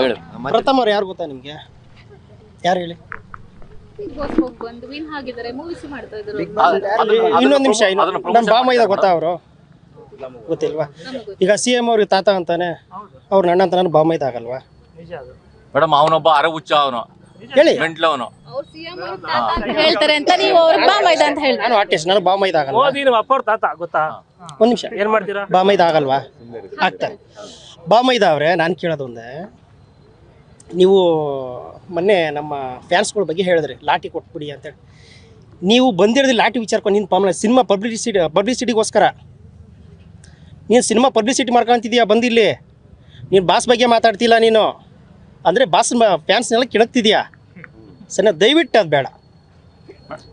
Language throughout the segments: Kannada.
ಹೇಳಿ. ಪ್ರಥಮ ಅವ್ರು ಯಾರು ಗೊತ್ತಾ ನಿಮ್ಗೆ? ಯಾರು ಹೇಳಿ? ಬಿಗ್ ಬಾಸ್ ಹೋಗಿ ಬಂದು ವಿನ್ ಆಗಿದ್ದಾರೆ ಮೂವೀಸ್ ಮಾಡ್ತಾ ಇದ್ರು. ಇನ್ನೊಂದು ನಿಮಿಷ ನಮ್ಮ ಬಾಮ ಇದ ಗೊತ್ತಾ ಅವರು? ಗೊತ್ತಿಲ್ವಾ? ಈಗ ಸಿ ಎಂ ಅವ್ರಿಗೆ ತಾತ ಅಂತಾನೆ ಅವ್ರ ನನ್ನ ಅಂತ ನಾನು ಬಾಮ ಆಗಲ್ವಾ ಮೇಡಮ್ ಅವನೊಬ್ಬ ಅರ ಹುಚ್ಚ ಅವನು ಹೇಳಿ. ಮೆಂಟ್ಲ ಅವನು. ಅವ್ರು ಸಿಎಂ ಹೇಳ್ತಾರೆ ಅಂತ ನೀವು ಅವ್ರ ಬಾಮ ಇದೆ ಅಂತ ಹೇಳ್ತಾರೆ. ನಾನು ಆರ್ಟಿಸ್ಟ್ ನಾನು ಬಾಮ ಆಗಲ್ವಾ ಮೋದಿ ನಿಮ್ಮ ಅಪ್ಪವ್ರ ತಾತ ಗೊತ್ತಾ? ಒಂದ್ ನಿಮಿಷ. ಏನ್ ಮಾಡ್ತೀರಾ? ಬಾಮ ಆಗಲ್ವಾ ಆಗ್ತಾರೆ ಬಾಮ ಅವ್ರೆ ನಾನು ಕೇಳೋದು ಒಂದೇ. ನೀವು ಮೊನ್ನೆ ನಮ್ಮ ಫ್ಯಾನ್ಸ್ಗಳ ಬಗ್ಗೆ ಹೇಳಿದ್ರಿ ಲಾಟಿ ಕೊಟ್ಬಿಡಿ ಅಂತೇಳಿ. ನೀವು ಬಂದಿರೋದು ಲಾಟಿ ವಿಚಾರಕೊಂಡು ನಿನ್ನ ಪಾಮಲ, ಸಿನಿಮಾ ಪಬ್ಲಿಸಿಟಿ, ಪಬ್ಲಿಸಿಟಿಗೋಸ್ಕರ. ನೀನು ಸಿನಿಮಾ ಪಬ್ಲಿಸಿಟಿ ಮಾಡ್ಕೊಂತಿದ್ಯಾ ಬಂದಿಲ್ಲಿ? ನೀನು ಬಾಸ್ ಬಗ್ಗೆ ಮಾತಾಡ್ತಿಲ್ಲ ನೀನು. ಅಂದರೆ ಬಾಸ್ ಫ್ಯಾನ್ಸ್ನೆಲ್ಲ ಕೆಳಗ್ತಿದ್ಯಾ ಸರಿ ದಯವಿಟ್ಟು ಅದು ಬೇಡ.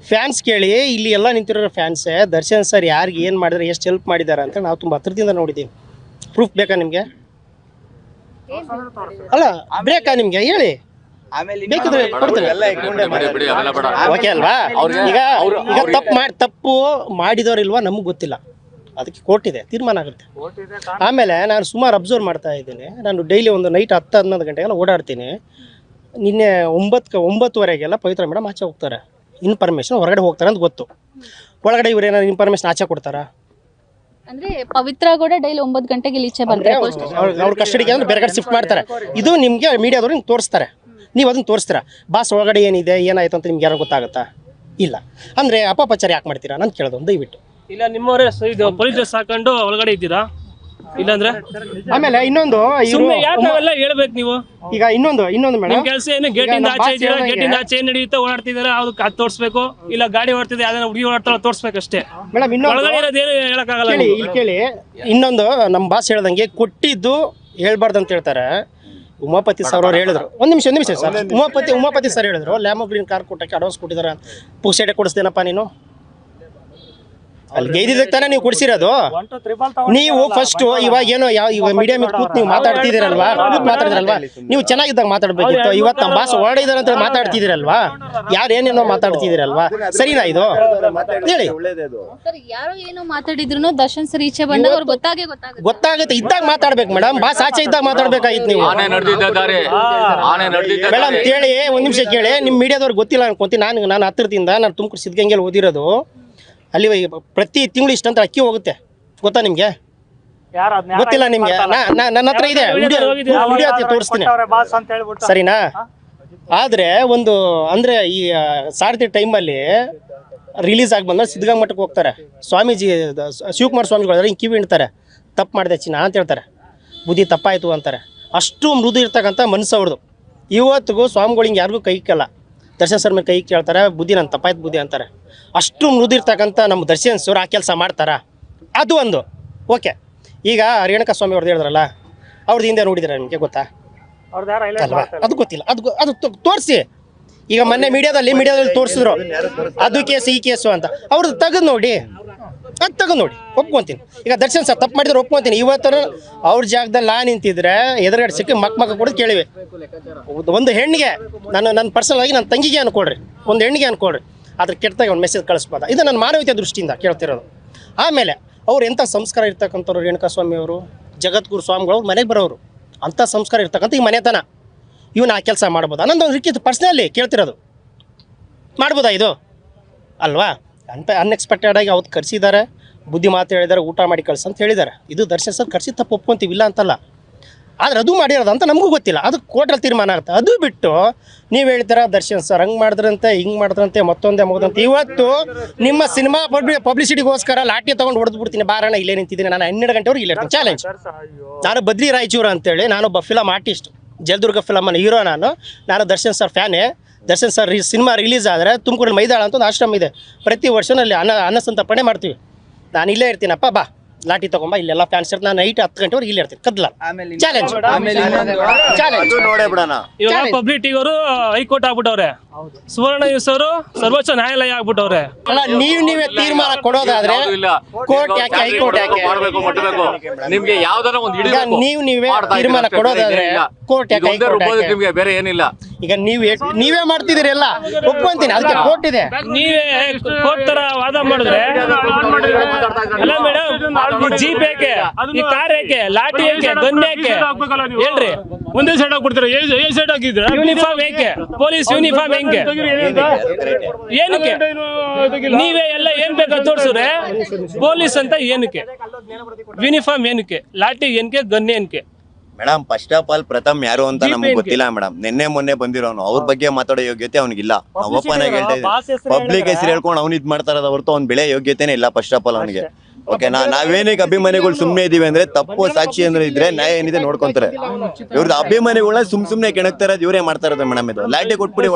ಫ್ಯಾನ್ಸ್ ಕೇಳಿ, ಇಲ್ಲಿ ಎಲ್ಲ ನಿಂತಿರೋ ಫ್ಯಾನ್ಸೇ, ದರ್ಶನ್ ಸರ್ ಯಾರಿಗೆ ಏನು ಮಾಡಿದ್ರೆ, ಎಷ್ಟು ಹೆಲ್ಪ್ ಮಾಡಿದ್ದಾರೆ ಅಂತ ನಾವು ತುಂಬ ಹತ್ರದಿಂದ ನೋಡಿದ್ದೀವಿ ಪ್ರೂಫ್ ಬೇಕಾ ನಿಮಗೆ? ಅಲ್ಲ ಬ್ರೇಕಾ ನಿಮಗೆ? ಹೇಳಿ. ಬೇಕಿದ್ರೆ ಕೊಡ್ತೇನೆ ಓಕೆ ಅಲ್ವಾ? ಈಗ ಈಗ ತಪ್ಪು ಮಾಡಿ ತಪ್ಪು ಮಾಡಿದವ್ರಿಲ್ವಾ ನಮಗೆ ಗೊತ್ತಿಲ್ಲ. ಅದಕ್ಕೆ ಕೋರ್ಟ್ ಇದೆ ತೀರ್ಮಾನ ಆಗುತ್ತೆ. ಆಮೇಲೆ ನಾನು ಸುಮಾರು ಅಬ್ಸರ್ವ್ ಮಾಡ್ತಾ ಇದ್ದೀನಿ. ನಾನು ಡೈಲಿ ಒಂದು ನೈಟ್ ಹತ್ತು ಹನ್ನೊಂದು ಗಂಟೆಗೆಲ್ಲ ಓಡಾಡ್ತೀನಿ. ನಿನ್ನೆ ಒಂಬತ್ತು ಒಂಬತ್ತುವರೆಗೆಲ್ಲ ಪವಿತ್ರ ಮೇಡಮ್ ಆಚೆ ಹೋಗ್ತಾರೆ. ಇನ್ಫಾರ್ಮೇಷನ್ ಹೊರಗಡೆ ಹೋಗ್ತಾರೆ ಅಂತ ಗೊತ್ತು. ಒಳಗಡೆ ಇವ್ರು ಏನಾದ್ರು ಇನ್ಫಾರ್ಮೇಷನ್ ಆಚೆ ಕೊಡ್ತಾರಾ? ಅಂದ್ರೆ ಪವಿತ್ರ ಕೂಡ ಡೈಲಿ ಒಂಬತ್ ಗಂಟೆಗೆ ಇಲ್ಲಿ ಈಚೆ ಬರ್ತಾರೆ ಅವ್ರ ಕಸ್ಟಡಿಗೆ ಅಂದ್ರೆ ಬೇರೆ ಕಡೆ ಶಿಫ್ಟ್ ಮಾಡ್ತಾರೆ. ಇದು ನಿಮಗೆ ಮೀಡಿಯಾದವ್ರು ನಿಮ್ಗೆ ತೋರಿಸ್ತಾರೆ. ನೀವು ಅದನ್ನ ತೋರಿಸ್ತೀರಾ? ಬಾಸ್ ಒಳಗಡೆ ಏನಿದೆ ಏನಾಯ್ತು ಅಂತ ನಿಮ್ಗೆ ಯಾರು ಗೊತ್ತಾಗುತ್ತಾ? ಇಲ್ಲ. ಅಂದ್ರೆ ಅಪಪ್ರಚಾರ ಯಾಕೆ ಮಾಡ್ತೀರಾ? ನಾನು ಕೇಳೋದು ದಯವಿಟ್ಟು. ಇಲ್ಲ ನಿಮ್ಮವರೇ ಸ- ಇದು ಪೊಲೀಸ್ ಡ್ರೆಸ್ ಹಾಕೊಂಡು ಒಳಗಡೆ ಇದ್ದೀರಾ? ಇಲ್ಲಾಂದ್ರೆ? ಆಮೇಲೆ ಇನ್ನೊಂದು ಸುಮ್ಮನೆ ಸುಮ್ನೆ ಯಾಕೆ ಹೇಳ್ಬೇಕು ನೀವು? ಈಗ ಇನ್ನೊಂದು ಇನ್ನೊಂದು ನಿಮ್ ಮೇಡಮ್ ಕೆಲಸ ಏನು? ಗೇಟಿಂದ ಇಂದ ಆಚೆ ಇದೆಯಾ? ಗೇಟಿಂದ ಇಂದ ಆಚೆ ಏನ್ ನಡೆಯುತ್ತೆ ಓಡಾಡ್ತಿದಾರೆ ಅದಕ್ಕೆ ಅದು ತೋರಿಸ್ಬೇಕು. ಇಲ್ಲ ಗಾಡಿ ಓಡ್ತಿದೆ ಯಾವ್ದಾರ ಹುಡುಗಿ ಓಡಾಡ್ತಾರ ತೋರಿಸ್ಬೇಕಷ್ಟೇ ಮೇಡಮ್ ಇನ್ನೊಂದು ಒಳಗಡೆ ಇರೋದೇನು ಹೇಳಕ್ಕಾಗಲ್ಲ ಕೇಳಿ. ಇಲ್ಲಿ ಕೇಳಿ. ಇನ್ನೊಂದು ನಮ್ಮ ಬಾಸ್ ಹೇಳ್ದಂಗೆ ಕೊಟ್ಟಿದ್ದು ಹೇಳ್ಬಾರ್ದು ಅಂತ ಹೇಳ್ತಾರೆ. ಉಮಾಪತಿ ಸರ್ ಅವ್ರು ಹೇಳಿದ್ರು. ಒಂದು ನಿಮಿಷ ಒಂದು ನಿಮಿಷ ಸರ್ ಉಮಾಪತಿ ಉಮಾಪತಿ ಸರ್ ಹೇಳಿದ್ರು. ಲ್ಯಾಮೋಗ್ರೀನ್ ಕಾರ್ ಕೊಟ್ಟಕ್ಕೆ ಅಡ್ವಾನ್ಸ್ ಕೊಟ್ಟಿದ್ದಾರೆ ಪುಕ್ಸೈಡೆ ಕೊಡಿಸ್ದೇನಪ್ಪ ನೀನು. ಅಲ್ಲಿ ಗೈದಿದ್ದಕ್ಕೆ ತಾನೇ ನೀವು ಕುಡಿಸಿರೋದು? ನೀವು ಫಸ್ಟ್ ಇವಾಗ ಏನೋ ಯಾವ ಇವಾಗ ಮೀಡಿಯಂ ಕೂತ್ ನೀವು ಮಾತಾಡ್ತಿದ್ದೀರಲ್ವಾ? ಕೂತ್ ಮಾತಾಡಿದ್ರಲ್ವಾ ನೀವು ಚೆನ್ನಾಗಿದ್ದಾಗ ಮಾತಾಡ್ಬೇಕಿತ್ತು. ಇವತ್ತು ನಮ್ಮ ಬಾಸ್ ಹೊರಡಿದಾರೆ ಅಂತ ಮಾತಾಡ್ತಿದ್ದೀರಲ್ವಾ? ಯಾರು ಏನೇನೋ ಮಾತಾಡ್ತಿದ್ದೀರಲ್ವಾ? ಸರಿನಾ ಇದು? ಹೇಳಿ. ಸರ್ ಯಾರೋ ಏನೋ ಮಾತಾಡಿದ್ರು ದರ್ಶನ್ ಸರ್ ಈಚೆ ಬಂದ ಗೊತ್ತಾಗೇ ಗೊತ್ತಾಗುತ್ತೆ. ಗೊತ್ತಾಗುತ್ತೆ. ಇದ್ದಾಗ ಮಾತಾಡ್ಬೇಕು ಮೇಡಮ್. ಬಾಸ್ ಆಚೆ ಇದ್ದಾಗ ಮಾತಾಡ್ಬೇಕಾಗಿತ್ತು ನೀವು. ಮೇಡಮ್ ಕೇಳಿ ಒಂದ್ ನಿಮಿಷ ಕೇಳಿ. ನಿಮ್ಮ ಮೀಡಿಯಾದವ್ರಿಗೆ ಗೊತ್ತಿಲ್ಲ ಅನ್ಕೊಂತೀನಿ. ನಾನು ನಾನು ಹತ್ತಿರದಿಂದ ನಾನು ತುಮಕೂರು ಸಿದ್ಧಗಂಗೆಯಲ್ಲಿ ಓದಿರೋದು. ಅಲ್ಲಿ ಪ್ರತಿ ತಿಂಗಳು ಇಷ್ಟಂತ ಅಕ್ಕಿ ಹೋಗುತ್ತೆ. ಗೊತ್ತಾ ನಿಮ್ಗೆ? ಗೊತ್ತಿಲ್ಲ ನಿಮ್ಗೆ. ನನ್ನ ಹತ್ರ ಇದೆ. ವಿಡಿಯೋ ತೋರಿಸ್ತೀನಿ. ಸರಿನಾ? ಆದ್ರೆ ಒಂದು ಅಂದ್ರೆ ಈ ಸಾರಥಿ ಟೈಮಲ್ಲಿ ರಿಲೀಸ್ ಆಗಿ ಬಂದ್ರೆ ಸಿದ್ಧಗಂಗ ಮಠಕ್ಕೆ ಹೋಗ್ತಾರೆ. ಸ್ವಾಮೀಜಿ ಶಿವಕುಮಾರ್ ಸ್ವಾಮಿಗಳು ಹಿಂಗೆ ಕಿವಿ ಹಿಡ್ತಾರೆ ತಪ್ಪು ಮಾಡಿದೆ ಚಿನ್ನ ಅಂತ ಹೇಳ್ತಾರೆ. ಬುದ್ಧಿ ತಪ್ಪಾಯಿತು ಅಂತಾರೆ. ಅಷ್ಟು ಮೃದು ಇರ್ತಕ್ಕಂಥ ಮನಸ್ಸು ಅವ್ರದ್ದು ಇವತ್ತಿಗೂ ಸ್ವಾಮಿಗಳು ಹಿಂಗೆ ಯಾರಿಗೂ ಕೈ ಇಕ್ಕಲ್ಲ. ದರ್ಶನ್ ಸರ್ ಮೇಲೆ ಕೈ ಕೇಳ್ತಾರೆ ಬುದ್ಧಿ ನನ್ನ ತಪ್ಪಾಯ್ತು ಬುದ್ಧಿ ಅಂತಾರೆ. ಅಷ್ಟು ಮೃದಿರ್ತಕ್ಕಂಥ ನಮ್ಮ ದರ್ಶನ್ ಸರ್ ಆ ಕೆಲಸ ಮಾಡ್ತಾರ? ಅದು ಒಂದು. ಓಕೆ ಈಗ ರೇಣುಕಾ ಸ್ವಾಮಿ ಅವ್ರದ್ದು ಹೇಳಿದ್ರಲ್ಲ ಅವ್ರದ್ದು ಹಿಂದೆ ನೋಡಿದ್ರೆ ನಿಮಗೆ ಗೊತ್ತಾ? ಅಲ್ವಾ? ಅದು ಗೊತ್ತಿಲ್ಲ. ಅದು ಅದು ತೋರಿಸಿ. ಈಗ ಮೊನ್ನೆ ಮೀಡಿಯಾದಲ್ಲಿ ಮೀಡಿಯಾದಲ್ಲಿ ತೋರಿಸಿದ್ರು. ಅದು ಕೇಸು ಈ ಕೇಸು ಅಂತ. ಅವ್ರದ್ದು ತೆಗೆದು ನೋಡಿ. ಅದು ತಗೊಂಡು ನೋಡಿ, ಒಪ್ಕೊಂತೀನಿ. ಈಗ ದರ್ಶನ್ ಸರ್ ತಪ್ಪು ಮಾಡಿದ್ರೆ ಒಪ್ಕೊಂತೀನಿ. ಇವತ್ತರ ಅವ್ರ ಜಾಗದಲ್ಲಿ ನಾ ನಿಂತಿದ್ರೆ ಎದುರುಗಡೆ ಸಿಕ್ಕಿ ಮಕ್ ಮಕ್ಕ ಕೊಡೋದು ಕೇಳಿವೆ. ಒಂದು- ಹೆಣ್ಣಿಗೆ ನಾನು ನನ್ನ ಪರ್ಸನಲ್ ಆಗಿ ನನ್ನ ತಂಗಿಗೆ ಅನ್ಕೊಡ್ರಿ ಒಂದು ಹೆಣ್ಣಿಗೆ ಅನ್ಕೊಳ್ರಿ. ಅದ್ರ ಕೆಟ್ಟದಾಗ ಒಂದು ಮೆಸೇಜ್ ಕಳಿಸ್ಬೋದ ಇದು ನನ್ನ ಮಾನವೀಯತೆ ದೃಷ್ಟಿಯಿಂದ ಕೇಳ್ತಿರೋದು. ಆಮೇಲೆ ಅವ್ರು ಎಂಥ ಸಂಸ್ಕಾರ ಇರ್ತಕ್ಕಂಥವ್ರು ರೇಣುಕಾ ಸ್ವಾಮಿ ಅವರು, ಜಗದ್ಗುರು ಸ್ವಾಮಿಗಳು ಮನೆಗೆ ಬರೋರು. ಅಂಥ ಸಂಸ್ಕಾರ ಇರ್ತಕ್ಕಂಥ ಈ ಮನೆತನ. ಇವನು ಆ ಕೆಲಸ ಮಾಡ್ಬೋದಾ? ನಂದು ಒಂದು ರೀತಿ ಪರ್ಸ್ನಲಿ ಕೇಳ್ತಿರೋದು. ಮಾಡ್ಬೋದಾ ಇದು? ಅಲ್ವಾ? ಅಂತ ಅನ್ಎಕ್ಸ್ಪೆಕ್ಟೆಡ್ ಆಗಿ ಅವತ್ತು ಕರೆಸಿದ್ದಾರೆ ಬುದ್ಧಿ ಮಾತು ಹೇಳಿದ್ದಾರೆ ಊಟ ಮಾಡಿ ಕಳ್ಸ ಅಂತ ಹೇಳಿದ್ದಾರೆ ಇದು ದರ್ಶನ್ ಸರ್ ಕರ್ಸಿ ತಪ್ಪು ಒಪ್ಕೊಂತೀವಿ, ಇಲ್ಲ ಅಂತಲ್ಲ. ಆದ್ರೆ ಅದು ಮಾಡಿರೋದು ಅಂತ ನಮಗೂ ಗೊತ್ತಿಲ್ಲ. ಅದು ಕೋರ್ಟಲ್ಲಿ ತೀರ್ಮಾನ ಆಗುತ್ತೆ. ಅದು ಬಿಟ್ಟು ನೀವು ಹೇಳ್ತೀರ ದರ್ಶನ್ ಸರ್ ಹಂಗೆ ಮಾಡಿದ್ರಂತೆ, ಹಿಂಗೆ ಮಾಡಿದ್ರಂತೆ, ಮತ್ತೊಂದೇ ಮಗದಂತೆ. ಇವತ್ತು ನಿಮ್ಮ ಸಿನಿಮಾ ಪಬ್ಲಿ ಪಬ್ಲಿಸಿಟಿಗೋಸ್ಕರ ಲಾಠಿ ತೊಗೊಂಡು ಹೊಡೆದು ಬಿಡ್ತೀನಿ ಬಾರಣ ಇಲ್ಲೇ ನಿಂತಿದ್ದೀನಿ ನಾನು. ಹನ್ನೆರಡು ಗಂಟೆವರೆಗೆ ಇಲ್ಲೇ ಚಾಲೆಂಜ್ ನಾನು ಬದ್ರಿ ರಾಯಚೂರು ಅಂತೇಳಿ, ನಾನು ಒಬ್ಬ ಫಿಲಮ್ ಆರ್ಟಿಸ್ಟ್ ಜಯದುರ್ಗ ಫಿಲಮನ್ನು ಹೀರೋ ನಾನು. ನಾನು ದರ್ಶನ್ ಸರ್ ಫ್ಯಾನೇ ದರ್ಶನ್ ಸರ್ ಸಿನಿಮಾ ರಿಲೀಸ್ ಆದರೆ ತುಮಕೂರಲ್ಲಿ ಮೈದಾಳ ಅಂತ ಒಂದು ಆಶ್ರಮ ಇದೆ. ಪ್ರತಿ ವರ್ಷನೂ ಅಲ್ಲಿ ಅನ್ನ ಅನ್ನ ಸಂತರ್ಪಣೆ ಮಾಡ್ತೀವಿ. ನಾನು ಇಲ್ಲೇ ಇರ್ತೀನಪ್ಪ ಬಾ. ಲಾಟಿ ತಗೊಂಬ ಇಲ್ಲೆಲ್ಲ ಫ್ಯಾನ್ಸ್ ಇರ್ತೀನಿ ನಾನು ನೈಟ್ ಹತ್ತು ಗಂಟೆವರೆಗೆ ಇಲ್ಲಿ ಇರ್ತೀನಿ. ಕದ್ಲ. ಚಾಲೆಂಜ್ ಚಾಲೆಂಜ್ ನೋಡೇ ಬಿಡೋಣ ಇವಾಗ ಪಬ್ಲಿಕ್ ಟಿವಿಯವರು ಹೈಕೋರ್ಟ್ ಆಗ್ಬಿಟ್ಟವ್ರೆ. ಸುವರ್ಣ ನ್ಯೂಸ್ ಅವರು ಸರ್ವೋಚ್ಚ ನ್ಯಾಯಾಲಯ ಆಗ್ಬಿಟ್ಟವ್ರೆ. ಅಲ್ಲ ನೀವು ನೀವೇ ತೀರ್ಮಾನ ಕೊಡೋದಾದ್ರೆ ಕೋರ್ಟ್ ಯಾಕೆ ಹೈಕೋರ್ಟ್ ಯಾಕೆ? ನಿಮ್ಗೆ ಯಾವ್ದಾರ ಒಂದು ನೀವು ನೀವೇ ತೀರ್ಮಾನ ಕೊಡೋದಾದ್ರೆ. ಕೋರ್ಟ್ ಯಾಕೆ ಹೈಕೋರ್ಟ್ ಯಾಕೆ? ನಿಮ್ಗೆ ಬೇರೆ ಏನಿಲ್ಲ. ಈಗ ನೀವ್ ನೀವೇ ಮಾಡ್ತಿದ್ದೀರಿ ಎಲ್ಲ? ಒಪ್ಕೊಂತೀನಿ ಅದಕ್ಕೆ ಕೋರ್ಟ್ ಇದೆ. ನೀವೇ ಕೋರ್ಟ್ ತರ ವಾದ ಮಾಡಿದ್ರೆ ಅಲ್ಲ ಮೇಡಮ್ ಈ ಜೀಪ್ ಏಕೆ? ಈ ಕಾರ್ ಏಕೆ? ಲಾಠಿ ಏಕೆ? ಗನ್ ಏಕೆ? ಹೇಳ್ರಿ. ಒಂದೇ ಸೈಡ್ ಹಾಕ್ಬಿಡ್ತಾರೆ? ಏ ಸೈಡ್ ಹಾಕಿದ್ರ ಯೂನಿಫಾರ್ಮ್ ಏಕೆ? ಪೊಲೀಸ್ ಯೂನಿಫಾರ್ಮ್ ಹೆಂಗೆ? ಏನಕ್ಕೆ? ನೀವೇ ಎಲ್ಲ ಏನ್ ಬೇಕಾ ತೋರ್ಸಿದ್ರೆ ಪೊಲೀಸ್ ಅಂತ ಏನಕ್ಕೆ? ಯೂನಿಫಾರ್ಮ್ ಏನಕ್ಕೆ? ಲಾಠಿ ಏನಕ್ಕೆ? ಗನ್ ಏನಕ್ಕೆ? Madam first of all Pratham ಯಾರು ಅಂತ ನಮ್ಗೆ ಗೊತ್ತಿಲ್ಲ ಮೇಡಮ್ ನಿನ್ನೆ ಮೊನ್ನೆ ಬಂದಿರೋನು. ಅವ್ರ ಬಗ್ಗೆ ಮಾತಾಡೋ ಯೋಗ್ಯತೆ ಅವ್ನಿಗಿಲ್ಲ. ನಾವು ಓಪನ್ ಆಗಿ ಹೇಳ್ತಾ ಇದ್ದೀವಿ. ಪಬ್ಲಿಕ್ ಹೆಸರು ಹೇಳ್ಕೊಂಡು ಅವ್ನು ಇದ್ ಮಾಡ್ತಾರ ಹೊರತು ಅವ್ನ ಬೆಳೆ ಯೋಗ್ಯತೆನೇ ಇಲ್ಲ ಫಸ್ಟ್ ಆಫ್ ಆಲ್ ಅವನಿಗೆ. ಓಕೆ ನಾ ನಾವೇನಕ್ಕೆ ಅಭಿಮಾನಿಗಳು ಸುಮ್ಮನೆ ಇದೀವಿ ಅಂದ್ರೆ ತಪ್ಪು ಸಾಕ್ಷಿ ಅಂದ್ರೆ ಇದ್ರೆ ನ್ಯಾಯ ಏನಿದೆ ನೋಡ್ಕೊಂತಾರೆ. ಇವ್ರದ್ದು ಅಭಿಮಾನಿಗಳ ಸುಮ್ ಸುಮ್ನೆ ಕೆಣಕ್ತಾರ ಇವರೇ ಮಾಡ್ತಾ ಇರೋದು ಮೇಡಮ್ ಇದು. ಲಾಟಿ ಕೊಟ್ಬಿಡಿ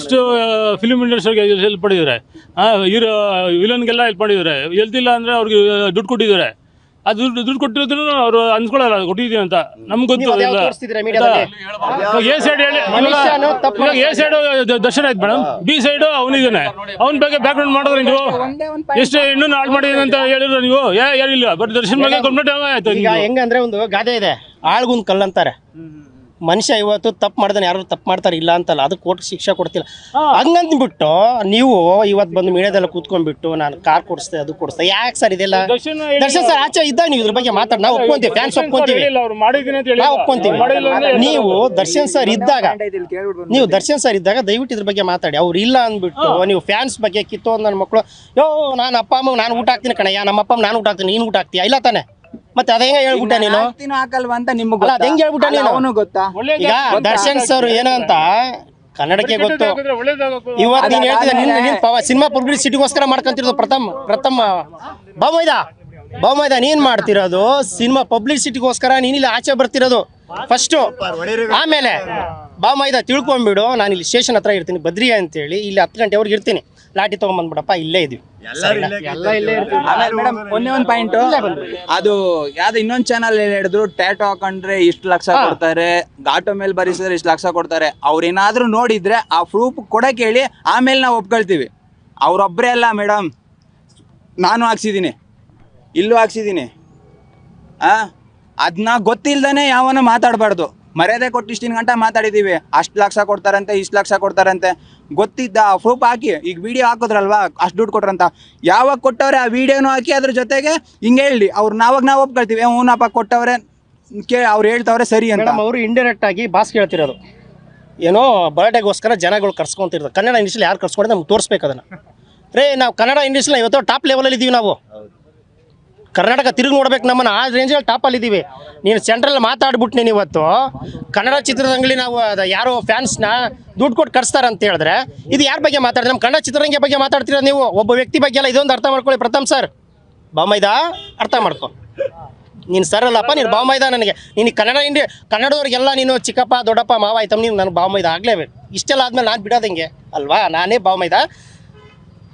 ಇಷ್ಟು ಫಿಲ್ಮ್ ಇಂಡಸ್ಟ್ರಿಗೆ ಹೆಲ್ಪ್ ಮಾಡಿದ್ದಾರೆ. ಹೀರೋ ವಿಲನ್ಗೆಲ್ಲ ಹೆಲ್ಪ್ ಮಾಡಿದ್ದಾರೆ. ಎಲ್ತಿಲ್ಲ ಅಂದ್ರೆ ಅವ್ರಿಗೆ ದುಡ್ಡು ಕೊಟ್ಟಿದ್ದಾರೆ. ಅದು ದುಡ್ಡು ದುಡ್ಡು ಕೊಟ್ಟಿದ್ರು ಅವರು ಅನ್ಸ್ಕೊಳ್ಳಲ್ಲ ಕೊಟ್ಟಿದ್ದೀವಿ ಅಂತ. ನಮ್ಗೆ ಗೊತ್ತು ನೀವು ಅದ್ಯಾವ್ದು ತೋರಿಸ್ತಿದ್ದೀರಾ ಮೀಡಿಯಾದಲ್ಲಿ ಇವಾಗ ಎ ಸೈಡ್ ಹೇಳಿ ಮನುಷ್ಯನು ತಪ್ಪು ಇವಾಗ ಎ ಸೈಡ್ ದರ್ಶನ ಆಯ್ತು ಮೇಡಮ್ ಬಿ ಸೈಡ್ ಅವನಿದ್ದಾನೆ. ಅವನ ಬಗ್ಗೆ ಬ್ಯಾಕ್ಗ್ರೌಂಡ್ ಮಾಡಿದ್ರೆ ನೀವು ಎಷ್ಟು ಇನ್ನೂ ಹಾಳು ಮಾಡಿದೀನಿ ಅಂತ ಹೇಳಿದ್ರು ನೀವು? ಏ ಹೇಳಿಲ್ಲ ಬಟ್ ದರ್ಶನ್ ಬಗ್ಗೆ ಕಂಪ್ಲೇಂಟ್ ಆಯ್ತು ಈಗ ಹೆಂಗಂದ್ರೆ ಒಂದು ಗಾದೆ ಇದೆ. ಆಳ್ಗುಂದ್ ಕಲ್ಲಂತಾರೆ ಮನುಷ್ಯ ಇವತ್ತು ತಪ್ಪು ಮಾಡ್ದಾನೆ ಯಾರು ತಪ್ಪು ಮಾಡ್ತಾರೆ ಇಲ್ಲ ಅಂತಲ್ಲ ಅದಕ್ಕೆ ಕೋರ್ಟ್ ಶಿಕ್ಷೆ ಕೊಡ್ತಿಲ್ಲ. ಹಂಗಂದ್ಬಿಟ್ಟು ನೀವು ಇವತ್ತು ಬಂದು ಮೀಡಿಯಾದಲ್ಲಿ ಕೂತ್ಕೊಂಡ್ಬಿಟ್ಟು ನಾನು ಕಾರ್ ಕೊಡಿಸ್ತೆ ಅದು ಕೊಡಿಸ್ತೆ ಯಾಕೆ ಸರ್ ಇದೆಲ್ಲ? ದರ್ಶನ್ ಸರ್ ಆಚೆ ಇದ್ದಾಗ ನೀವು ಇದ್ರ ಬಗ್ಗೆ ಮಾತಾಡಿ ನಾವು ಒಪ್ಕೊಂತೀವಿ ಫ್ಯಾನ್ಸ್ ಒಪ್ಕೊಂತೀವಿ. ಅವ್ರು ಮಾಡಿದ್ದೀನಿ ಅಂತ ಹೇಳಿ ನಾವು ಒಪ್ಕೊಂತೀವಿ. ನೀವು ದರ್ಶನ್ ಸರ್ ಇದ್ದಾಗ ನೀವು ದರ್ಶನ್ ಸರ್ ಇದ್ದಾಗ ದಯವಿಟ್ಟು ಇದ್ರ ಬಗ್ಗೆ ಮಾತಾಡಿ. ಅವ್ರು ಇಲ್ಲ ಅಂದ್ಬಿಟ್ಟು ನೀವು ಫ್ಯಾನ್ಸ್ ಬಗ್ಗೆ ಕಿತ್ತೋ ನನ್ನ ಮಕ್ಕಳು ಯೋ ನಾನು ಅಪ್ಪ ಅಮ್ಮ ನಾನು ಊಟ ಹಾಕ್ತೀನಿ ಕಣಯ್ಯ ನಮ್ಮ ಅಪ್ಪ ಅಮ್ಮ ನಾನು ಊಟ ಹಾಕ್ತೀನಿ ನೀನು ಊಟ ಹಾಕ್ತೀಯ? ಇಲ್ಲ ತಾನೆ. ಮತ್ತೆ ಅದ ಹೆಂಗ ಹೇಳ್ಬಿಟ್ಟ ನೀನು? ಹಾಕಲ್ವಾ ಅಂತ ನಿಮ್ಗೆ ಅಲ್ಲ, ಅದ್ ಹೆಂಗ್ ಹೇಳ್ಬಿಟ್ಟ ನೀನು? ಅವನು ಗೊತ್ತಾ? ಈಗ ದರ್ಶನ್ ಸರ್ ಏನು ಅಂತ ಕನ್ನಡಕ್ಕೆ ಗೊತ್ತು. ಇವತ್ತು ನೀನ್ ಹೇಳ್ತಿದ್ದ ನಿನ್ನ ನಿನ್ ಪವ ಸಿನಿಮಾ ಪಬ್ಲಿಸಿಟಿಗೋಸ್ಕರ ಮಾಡ್ಕೊಂತಿರೋದು ಪ್ರಥಮ ಪ್ರಥಮ ಬಾಮೈದ ಬಾಮೈದ ನೀನ್ ಮಾಡ್ತಿರೋದು ಸಿನಿಮಾ ಪಬ್ಲಿಸಿಟಿಗೋಸ್ಕರ ನೀನಿಲ್ಲಿ ಆಚೆ ಬರ್ತಿರೋದು ಫಸ್ಟು ಆಮೇಲೆ ಬಾಮೈದ ತಿಳ್ಕೊಂಬಿಡು ನಾನು ಇಲ್ಲಿ ಸ್ಟೇಷನ್ ಹತ್ರ ಇರ್ತೀನಿ ಬದ್ರಿ ಅಂತೇಳಿ ಇಲ್ಲಿ ಹತ್ತು ಗಂಟೆವರೆಗೆ ಇರ್ತೀನಿ. ಲಾಟಿ ತಗೊಂಡ್ಬಂದ್ಬಿಡಪ್ಪ ಇಲ್ಲೇ ಇದೀವಿ. ಆಮೇಲೆ ಮೇಡಮ್ ಒಂದೇ ಒಂದು ಪಾಯಿಂಟ್ ಅದು ಯಾವ್ದು ಇನ್ನೊಂದ್ ಚಾನಲ್ ಹೇಳಿದ್ರು ಟ್ಯಾಟೋ ಹಾಕೊಂಡ್ರೆ ಇಷ್ಟು ಲಕ್ಷ ಕೊಡ್ತಾರೆ ಘಾಟೋ ಮೇಲೆ ಬರಿಸಿದ್ರೆ ಇಷ್ಟು ಲಕ್ಷ ಕೊಡ್ತಾರೆ. ಅವ್ರೇನಾದ್ರೂ ನೋಡಿದ್ರೆ ಆ ಪ್ರೂಫ್ ಕೊಡಕ್ಕೆ ಹೇಳಿ ಆಮೇಲೆ ನಾವು ಒಪ್ಕೊಳ್ತೀವಿ. ಅವ್ರೊಬ್ಬರೇ ಅಲ್ಲ ಮೇಡಮ್ ನಾನು ಹಾಕ್ಸಿದ್ದೀನಿ. ಇಲ್ಲೂ ಹಾಕ್ಸಿದ್ದೀನಿ. ಆ? ಅದನ್ನ ಗೊತ್ತಿಲ್ಲದೇ ಯಾವನ ಮಾತಾಡಬಾರ್ದು. ಮರ್ಯಾದೆ ಕೊಟ್ಟು ಇಷ್ಟಿನ ಗಂಟ ಮಾತಾಡಿದ್ದೀವಿ ಅಷ್ಟು ಲಕ್ಷ ಕೊಡ್ತಾರಂತೆ ಇಷ್ಟು ಲಕ್ಷ ಕೊಡ್ತಾರಂತೆ. ಗೊತ್ತಿದ್ದ ಆ ಪ್ರೂಫ್ ಹಾಕಿ ಈಗ ವಿಡಿಯೋ ಹಾಕಿದ್ರಲ್ವಾ? ಅಷ್ಟು ದುಡ್ಡು ಕೊಟ್ರಂತ. ಯಾವಾಗ ಕೊಟ್ಟವ್ರೆ ಆ ವಿಡಿಯೋನು ಹಾಕಿ ಅದ್ರ ಜೊತೆಗೆ ಹಿಂಗೆ ಹೇಳಿ ಅವ್ರು ನಾವಾಗ ನಾವು ಒಪ್ಕೊಳ್ತೀವಿ ಹ್ಞೂನಪ್ಪ ಕೊಟ್ಟವ್ರೆ ಕೇ ಅವ್ರು ಹೇಳ್ತವ್ರೆ ಸರಿ ಅಂತ. ಅವರು ಇಂಡೈರೆಕ್ಟ್ ಆಗಿ ಬಾಸ್ ಕೇಳ್ತಿರೋದು. ಏನೋ ಬರ್ಡೇಗೋಸ್ಕರ ಜನಗಳು ಕರ್ಸ್ಕೊಂತಿರೋದು. ಕನ್ನಡ ಇಂಗ್ಲೀಷಲ್ಲಿ ಯಾರು ಕರ್ಸ್ಕೊಂಡ್ರೆ ನಮ್ಗೆ ತೋರಿಸ್ಬೇಕು ಅದನ್ನು. ರೇ ನಾವು ಕನ್ನಡ ಇಂಗ್ಲೀಷ್ನ ಇವತ್ತು ಟಾಪ್ ಲೆವೆಲಲ್ಲಿ ಇದ್ದೀವಿ ನಾವು. ಕರ್ನಾಟಕ ತಿರುಗಿ ನೋಡ್ಬೇಕು ನಮ್ಮನ್ನು. ಆ ರೇಂಜಲ್ಲಿ ಟಾಪಲ್ಲಿ ಇದ್ದೀವಿ ನೀನು ಸೆಂಟ್ರಲ್ ಮಾತಾಡ್ಬಿಟ್ಟು ನೀನು ಇವತ್ತು ಕನ್ನಡ ಚಿತ್ರರಂಗಲಿ ನಾವು ಯಾರು ಫ್ಯಾನ್ಸ್ನ ದುಡ್ಡು ಕೊಟ್ಟು ಕರ್ಸ್ತಾರೆ ಅಂತ ಹೇಳಿದ್ರೆ, ಇದು ಯಾರ ಬಗ್ಗೆ ಮಾತಾಡಿದ್ರೆ ನಮ್ಮ ಕನ್ನಡ ಚಿತ್ರರಂಗ ಬಗ್ಗೆ ಮಾತಾಡ್ತೀರ ನೀವು? ಒಬ್ಬ ವ್ಯಕ್ತಿ ಬಗ್ಗೆ ಎಲ್ಲ ಇದೊಂದು ಅರ್ಥ ಮಾಡ್ಕೊಳ್ಳಿ ಪ್ರಥಮ್ ಸರ್ ಬಾಮೈದ ಅರ್ಥ ಮಾಡ್ಕೊ. ನೀನು ಸರ್ ಅಲ್ಲಪ್ಪ, ನೀನು ಬಾಮೈದ ನನಗೆ. ನೀನು ಕನ್ನಡ ಇಂಡಿ, ಕನ್ನಡದವ್ರಿಗೆಲ್ಲ ನೀನು ಚಿಕ್ಕಪ್ಪ, ದೊಡ್ಡಪ್ಪ, ಮಾವ, ಆಯ್ತಮ್ಮ ನೀನು ನನಗೆ ಬಾಮೈದ ಆಗಲೇಬೇಕು. ಇಷ್ಟೆಲ್ಲ ಆದ್ಮೇಲೆ ನಾನು ಬಿಡೋದಂಗೆ ಅಲ್ವಾ? ನಾನೇ ಬಾವಮೈದ?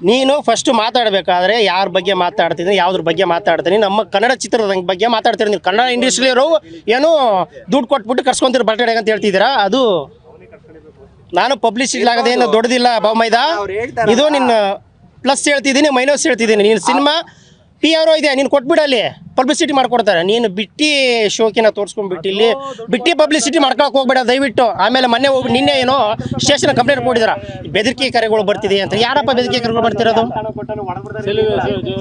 ನೀನು ಫಸ್ಟ್ ಮಾತಾಡಬೇಕಾದ್ರೆ ಯಾರ ಬಗ್ಗೆ ಮಾತಾಡ್ತೀನಿ ಯಾವ್ದ್ರ ಬಗ್ಗೆ ಮಾತಾಡ್ತೀನಿ ನಮ್ಮ ಕನ್ನಡ ಚಿತ್ರದ ಬಗ್ಗೆ ಮಾತಾಡ್ತೀರಿ ನೀವು ಕನ್ನಡ ಇಂಡಸ್ಟ್ರಿಯವರು ಏನು ದುಡ್ಡು ಕೊಟ್ಬಿಟ್ಟು ಕರ್ಸ್ಕೊಂತೀರಿ ಬರ್ತ್ಡೇ ಅಂತ ಹೇಳ್ತಿದ್ದೀರಾ? ಅದು ನಾನು ಪಬ್ಲಿಸಿಟಿ ಆಗೋದೇನು ದೊಡ್ಡದಿಲ್ಲ ಹೇಳ್ತಾರಲ್ಲ. ಇದು ನಿನ್ನ ಪ್ಲಸ್ ಹೇಳ್ತಿದ್ದೀನಿ ಮೈನಸ್ ಹೇಳ್ತಿದ್ದೀನಿ. ನೀನು ಸಿನಿಮಾ ಪಿ ಆರ್ ಇದೆ ನೀನು ಕೊಟ್ಬಿಡಲ್ಲಿ. ಪಬ್ಲಿಸಿಟಿ ಮಾಡ್ಕೊಡ್ತಾರೆ. ನೀನು ಬಿಟ್ಟಿ ಶೋಕಿನ ತೋರಿಸ್ಕೊಂಡ್ಬಿಟ್ಟು ಇಲ್ಲಿ ಬಿಟ್ಟಿ ಪಬ್ಲಿಸಿಟಿ ಮಾಡ್ಕೊಳಕ್ ಹೋಗ್ಬೇಡ ದಯವಿಟ್ಟು. ಆಮೇಲೆ ಮೊನ್ನೆ ಹೋಗಿ ನಿನ್ನೆ ಏನೋ ಸ್ಟೇಷನ್ ಕಂಪ್ಲೇಂಟ್ ಕೊಟ್ಟಿದ್ರ. ಬೆದರಿಕೆ ಕರೆಗಳು ಬರ್ತಿದೆ ಅಂತ. ಯಾರಪ್ಪ ಬೆದರಿಕೆ ಕರೆಗಳು ಬರ್ತಿರೋದು?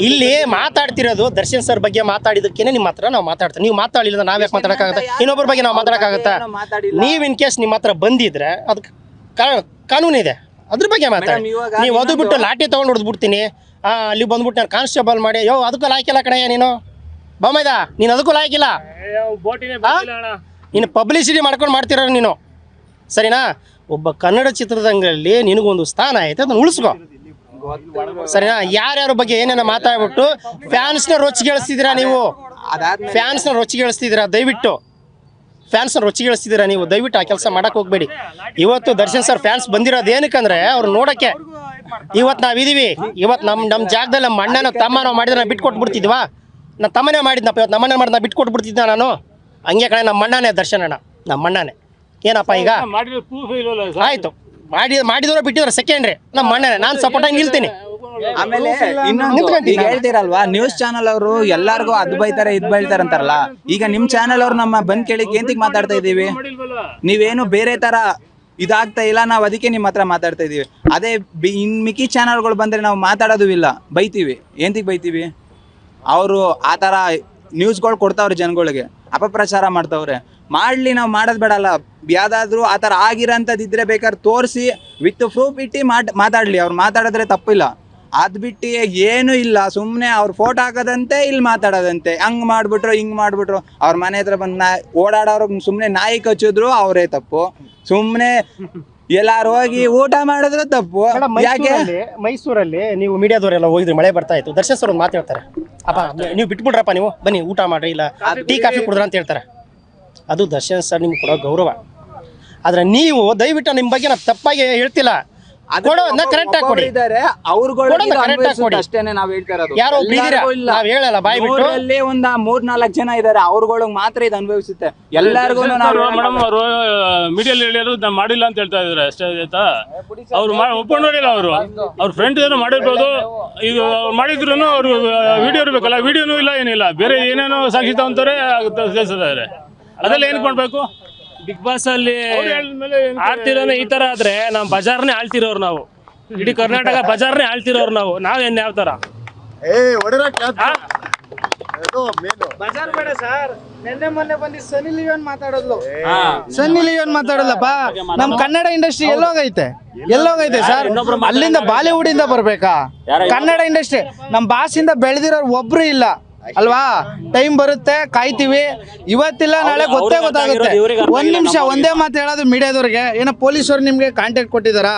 ಇಲ್ಲಿ ಮಾತಾಡ್ತಿರೋದು ದರ್ಶನ್ ಸರ್ ಬಗ್ಗೆ ಮಾತಾಡಿದಕ್ಕೇನೆ ನಿಮ್ಮ ಹತ್ರ ನಾವು ಮಾತಾಡ್ತೀವಿ. ನೀವು ಮಾತಾಡಿಲ್ಲ ನಾವ್ ಯಾಕೆ ಮಾತಾಡಕ್ಕಾಗತ್ತೆ? ಇನ್ನೊಬ್ಬರ ಬಗ್ಗೆ ನಾವು ಮಾತಾಡಕ್ಕಾಗತ್ತಾ. ನೀವು ಇನ್ ಕೇಸ್ ನಿಮ್ಮ ಹತ್ರ ಬಂದಿದ್ರೆ ಅದಕ್ಕೆ ಕಾನೂನಿದೆ ಇದೆ. ಅದ್ರ ಬಗ್ಗೆ ಮಾತಾಡಿ. ನೀವು ಅದು ಬಿಟ್ಟು ಲಾಠಿ ತಗೊಂಡು ಹೊಡೆದ್ಬಿಡ್ತೀನಿ. ಆ ಅಲ್ಲಿ ಬಂದ್ಬಿಟ್ಟು ನಾನು ಕಾನ್ಸ್ಟೇಬಲ್ ಮಾಡಿ ಯೋ ಅದಕ್ಕೂ ಲಾಯ್ಕಿಲ್ಲ ಕಣಯ್ಯ ನೀನು. ಬಾಮೈದ ನೀನು ಅದಕ್ಕೂ ಲಾಯ್ಕಿಲ್ಲ. ನೀನು ಪಬ್ಲಿಸಿಟಿ ಮಾಡ್ಕೊಂಡು ಮಾಡ್ತಿರೋ ನೀನು. ಸರಿನಾ? ಒಬ್ಬ ಕನ್ನಡ ಚಿತ್ರರಂಗದಲ್ಲಿ ನಿನಗೊಂದು ಸ್ಥಾನ ಐತೆ ಅದನ್ನ ಉಳಿಸ್ಕೊ. ಸರಿನಾ? ಯಾರ್ಯಾರ ಬಗ್ಗೆ ಏನೇನೋ ಮಾತಾಡ್ಬಿಟ್ಟು ಫ್ಯಾನ್ಸ್ನ ರೊಚ್ಚಿಗೆಳಿಸ್ತಿದ್ದೀರಾ ನೀವು? ಅದಾದ್ಮೇಲೆ ಫ್ಯಾನ್ಸ್ನ ರೊಚ್ಚಿಗೆಳಿಸ್ತಿದ್ದೀರಾ? ದಯವಿಟ್ಟು. ಫ್ಯಾನ್ಸ್ನ ರೊಚ್ಚಿಗೆಳಿಸ್ತಿದ್ದೀರಾ ನೀವು? ದಯವಿಟ್ಟು ಆ ಕೆಲಸ ಮಾಡೋಕೆ ಹೋಗ್ಬೇಡಿ. ಇವತ್ತು ದರ್ಶನ್ ಸರ್ ಫ್ಯಾನ್ಸ್ ಬಂದಿರೋದು ಏನಕ್ಕಂದ್ರೆ ಅವ್ರು ನೋಡಕ್ಕೆ ಇವತ್ತು ನಾವಿದೀವಿ ಇವತ್ತು ನಮ್ಮ ನಮ್ ಜಾಗದಲ್ಲಿ ನಮ್ಮ ಅಣ್ಣನ ತಮ್ಮನೋ ಮಾಡಿದ್ರೆ ನಾವು ಕೊಟ್ ಬಿಡ್ತಿದ್ವಾ? ನಾ ತಮ್ಮನೇ ಮಾಡಿದ್ನಪ್ಪ ಇವತ್ತು ನಮ್ಮನೆ ಮಾಡಿದ್ನ ಬಿಟ್ಕೊಟ್ ಬಿಡ್ತಿದ್ದ ನಾನು? ಹಂಗೆ ಕಡೆ ನಮ್ಮ ಅಣ್ಣನೇ ದರ್ಶನ ಅಣ್ಣ ನಮ್ಮ ಅಣ್ಣನೇ. ಏನಪ್ಪ ಈಗ? ಆಯ್ತು. ಮಾಡಿ ಮಾಡಿದ್ರು ಬಿಟ್ಟಿದ್ರು ಸೆಕೆಂಡ್ರಿ ನಮ್ಮ ಅಣ್ಣನೇ ನಾನು ಸಪೋರ್ಟ್ ಆಗಿ ನಿಲ್ತೀನಿ. ಆಮೇಲೆ ಇನ್ನೊಂದು. ಈಗ ಹೇಳ್ತೀರಲ್ವಾ ನ್ಯೂಸ್ ಚಾನಲ್ ಅವರು ಎಲ್ಲಾರ್ಗೂ ಅದ್ ಬೈತಾರೆ ಇದ್ ಬೈತಾರೆ ಅಂತಾರಲ್ಲ. ಈಗ ನಿಮ್ ಚಾನಲ್ ಅವ್ರು ನಮ್ಮ ಬಂದ್ ಕೇಳಿ ಕೇಂತಿಗ್ ಮಾತಾಡ್ತಾ ಇದೀವಿ? ನೀವೇನು ಬೇರೆ ತರ ಇದಾಗ್ತಾ ಇಲ್ಲ, ನಾವು ಅದಕ್ಕೆ ನಿಮ್ಮ ಹತ್ರ ಮಾತಾಡ್ತಾ ಇದೀವಿ. ಅದೇ ಬಿ ಇನ್ ಮಿಕ್ಕಿ ಚಾನಲ್ಗಳು ಬಂದರೆ ನಾವು ಮಾತಾಡೋದು ಇಲ್ಲ. ಬೈತೀವಿ. ಏಂತಿಗೆ ಬೈತೀವಿ? ಅವರು ಆ ಥರ ನ್ಯೂಸ್ಗಳು ಕೊಡ್ತಾವ್ರೆ ಜನಗಳಿಗೆ. ಅಪಪ್ರಚಾರ ಮಾಡ್ತಾವ್ರೆ. ಮಾಡಲಿ ನಾವು ಮಾಡೋದು ಬೇಡಲ್ಲ. ಯಾವುದಾದ್ರೂ ಆ ಥರ ಆಗಿರೋಂಥದ್ದಿದ್ರೆ ಬೇಕಾದ್ರೆ ತೋರಿಸಿ ವಿತ್ ಪ್ರೂಫ್ ಇಟ್ಟು ಮಾತಾಡಲಿ. ಅವ್ರು ಮಾತಾಡಿದ್ರೆ ತಪ್ಪಿಲ್ಲ. ಅದು ಬಿಟ್ಟು ಏನು ಇಲ್ಲ ಸುಮ್ಮನೆ ಅವ್ರು ಫೋಟೋ ಹಾಕೋದಂತೆ ಇಲ್ಲಿ ಮಾತಾಡೋದಂತೆ. ಹಂಗೆ ಮಾಡಿಬಿಟ್ರು ಹಿಂಗೆ ಮಾಡಿಬಿಟ್ರು. ಅವ್ರ ಮನೆ ಹತ್ರ ಬಂದು ನಾ ಓಡಾಡೋರು ಸುಮ್ಮನೆ ನಾಯಿ ಕಚ್ಚಿದ್ರು ಅವರೇ ತಪ್ಪು. ಸುಮ್ಮನೆ ಎಲ್ಲಾರು ಹೋಗಿ ಊಟ ಮಾಡಿದ್ರು ತಪ್ಪು. ಯಾಕೆ? ಮೈಸೂರಲ್ಲಿ ನೀವು ಮೀಡಿಯಾದವರೆಲ್ಲ ಹೋಗಿದ್ರಿ ಮಳೆ ಬರ್ತಾ ಇತ್ತು. ದರ್ಶನ್ ಸರ್ ಒಂದು ಮಾತು ಹೇಳ್ತಾರೆ. ಅಪ್ಪ ನೀವು ಬಿಟ್ಬಿಡ್ರಪ್ಪ ನೀವು. ಬನ್ನಿ ಊಟ ಮಾಡ್ರಿ ಇಲ್ಲ. ಟೀ ಕಾಫಿ ಕುಡಿದ್ರ ಅಂತ ಹೇಳ್ತಾರೆ. ಅದು ದರ್ಶನ್ ಸರ್ ನಿಮ್ಗೆ ಕೊಡೋ ಗೌರವ. ಆದ್ರೆ ನೀವು ದಯವಿಟ್ಟು ನಿಮ್ಮ ಬಗ್ಗೆ ನಾನು ತಪ್ಪಾಗಿ ಹೇಳ್ತಿಲ್ಲ. ಕೊಡೋದನ್ನ ಕರೆಕ್ಟ್ ಆಗಿ ಕೊಡಿ. ಇದ್ದಾರೆ ಕೊಡೋದನ್ನ correct ಆಗಿ ಕೊಡಿ. ಅಷ್ಟೇನೆ ನಾವ್ ಹೇಳ್ತಾ ಇರೋದು. ಯಾರೋ ಎಲ್ಲರಿಗೂ ಇಲ್ಲ. ನಾವ್ ಹೇಳಲ್ಲ ಬಾಯ್ ಬಿಟ್ಟು. ನೂರಲ್ಲಿ ಒಂದ ಮೂರ್ ನಾಲ್ಕು ಜನ ಇದಾರೆ ಅವ್ರುಗಳಿಗೆ ಮಾತ್ರ ಇದು ಅನುಭವಿಸುತ್ತೆ ಎಲ್ಲರಿಗೂ ನಾವು ಮೇಡಮ್ ಅವರು ಮೀಡಿಯಲ್ಲಿ ಹೇಳಿರೋದು ನಾನು ಮಾಡಿಲ್ಲ ಅಂತ ಹೇಳ್ತಾ ಇದಾರೆ ಅಷ್ಟೇ ಆಯ್ತಾ? ಅವ್ರು ಒಪ್ಕೊಂಡಿಲ್ಲ ಅವರು. ಅವ್ರ ಫ್ರೆಂಡ್ ಏನೋ ಮಾಡಿರ್ಬೋದು. ಇದು ಅವ್ರು ಮಾಡಿದ್ರು ಅವರು ವಿಡಿಯೋ ಇರಬೇಕಲ್ಲ ವಿಡಿಯೋನೂ ಇಲ್ಲ ಏನಿಲ್ಲ. ಬೇರೆ ಏನೇನೋ ಸಾಕ್ಷಿ ತಗೊಂತಾರೆ ಅದೆಲ್ಲ ಏನ್ ಮಾಡಬೇಕು ಬಿಗ್ ಬಾಸ್ ಅಲ್ಲಿ ಆಡ್ತಿರೋ ಆಡ್ತಿರೋನೆ ಈ ತರ ಆದ್ರೆ ನಾವು ಬಜಾರ್ನೇ ಆಳ್ತಿರೋರು ನಾವು. ಇಡೀ ಕರ್ನಾಟಕ ಬಜಾರ್ನೇ ಆಳ್ತಿರೋರು ನಾವು. ನಾವೇನ್ ಯಾವ ತರ? ಬಜಾರ್ ಬೇಡ ಸರ್. ನಿನ್ನೆ ಮೊನ್ನೆ ಬಂದಿ ಸನಿ ಲಿಯೋನ್ ಮಾತಾಡೋದ್ಲು. ಸನ್ನಿ ಲಿಯೋನ್ ಮಾತಾಡಲ್ಲಪ್ಪ ನಮ್ ಕನ್ನಡ ಇಂಡಸ್ಟ್ರಿ ಎಲ್ಲೋಗೈತೆ. ಎಲ್ಲೋಗೈತೆ ಸರ್. ಅಲ್ಲಿಂದ ಬಾಲಿವುಡ್ ಇಂದ ಬರ್ಬೇಕಾ? ಕನ್ನಡ ಇಂಡಸ್ಟ್ರಿ. ನಮ್ ಭಾಷೆಯಿಂದ ಬೆಳೆದಿರೋರು ಒಬ್ರು ಇಲ್ಲ. ಅಲ್ವಾ? ಟೈಮ್ ಬರುತ್ತೆ ಕಾಯ್ತೀವಿ. ಇವತ್ತಿಲ್ಲ ನಾಳೆ ಗೊತ್ತೇ ಗೊತ್ತಾಗುತ್ತೆ. ಒಂದ್ ನಿಮಿಷ ಒಂದೇ ಮಾತು ಹೇಳೋದು ಮೀಡಿಯಾದವ್ರಿಗೆ. ಏನೋ ಪೊಲೀಸರು ನಿಮ್ಗೆ ಕಾಂಟ್ಯಾಕ್ಟ್ ಕೊಟ್ಟಿದಾರಾ